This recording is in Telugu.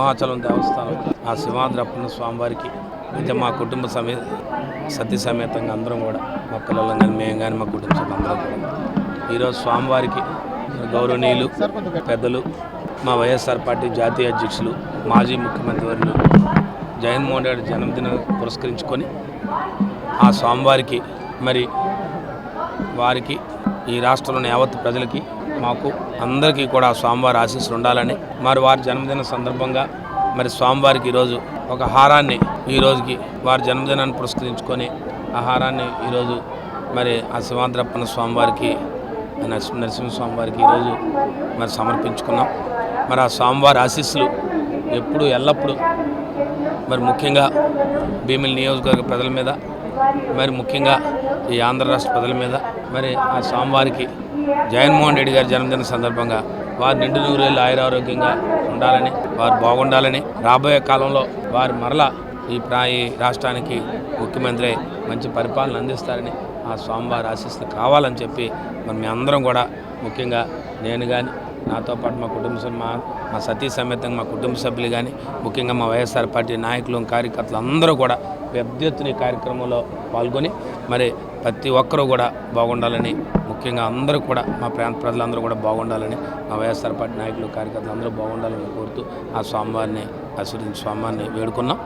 సింహాచలం దేవస్థానం ఆ సింహాద్రప్పన్న స్వామివారికి అయితే మా కుటుంబ సమేత సతీ సమేతంగా అందరం కూడా మా పిల్లలం కానీ మేము కానీ మా కుటుంబ సభ్యులు అందరం కూడా. ఈరోజు స్వామివారికి గౌరవనీయులు పెద్దలు మా వైఎస్ఆర్ పార్టీ జాతీయ అధ్యక్షులు మాజీ ముఖ్యమంత్రి వర్యులు జగన్మోహన్ రెడ్డి జన్మదినం పురస్కరించుకొని ఆ స్వామివారికి మరి వారికి ఈ రాష్ట్రంలోని యావత్ ప్రజలకి మాకు అందరికీ కూడా స్వామివారి ఆశీస్సులు ఉండాలని. మరి వారి జన్మదిన సందర్భంగా మరి స్వామివారికి ఈరోజు ఒక హారాన్ని ఈ రోజుకి వారి జన్మదినాన్ని పురస్కరించుకొని ఆ హారాన్ని ఈరోజు మరి ఆ శివాంధ్రప్పన్న స్వామివారికి నరసింహ ఈరోజు మరి సమర్పించుకున్నాం. మరి ఆ స్వామివారి ఆశీస్సులు ఎప్పుడు ఎల్లప్పుడూ మరి ముఖ్యంగా భీమిలి నియోజకవర్గ ప్రజల మీద మరి ముఖ్యంగా ఈ ఆంధ్ర రాష్ట్ర ప్రజల మీద మరి ఆ స్వామివారికి జగన్మోహన్ రెడ్డి గారి జన్మదిన సందర్భంగా వారు నిండు నూరేళ్ళు ఆయురారోగ్యంగా ఉండాలని వారు బాగుండాలని రాబోయే కాలంలో వారు మరలా ఈ ప్రా ఈ రాష్ట్రానికి ముఖ్యమంత్రి మంచి పరిపాలన అందిస్తారని ఆ స్వామివారి ఆశీస్సులు కావాలని చెప్పి మరి అందరం కూడా ముఖ్యంగా నేను కానీ నాతో పాటు మా కుటుంబ సభ్యు మా మా సతీ సమేతంగా మా కుటుంబ సభ్యులు కానీ ముఖ్యంగా మా వైఎస్ఆర్ పార్టీ నాయకులు కార్యకర్తలు అందరూ కూడా పెద్ద ఎత్తున ఈ కార్యక్రమంలో పాల్గొని మరి ప్రతి ఒక్కరూ కూడా బాగుండాలని ముఖ్యంగా అందరూ కూడా మా ప్రాంత ప్రజలందరూ కూడా బాగుండాలని మా వైఎస్ఆర్ పార్టీ నాయకులు కార్యకర్తలు అందరూ బాగుండాలని కోరుతూ ఆ స్వామివారిని ఆశీర్వదించి స్వామివారిని వేడుకున్నాం.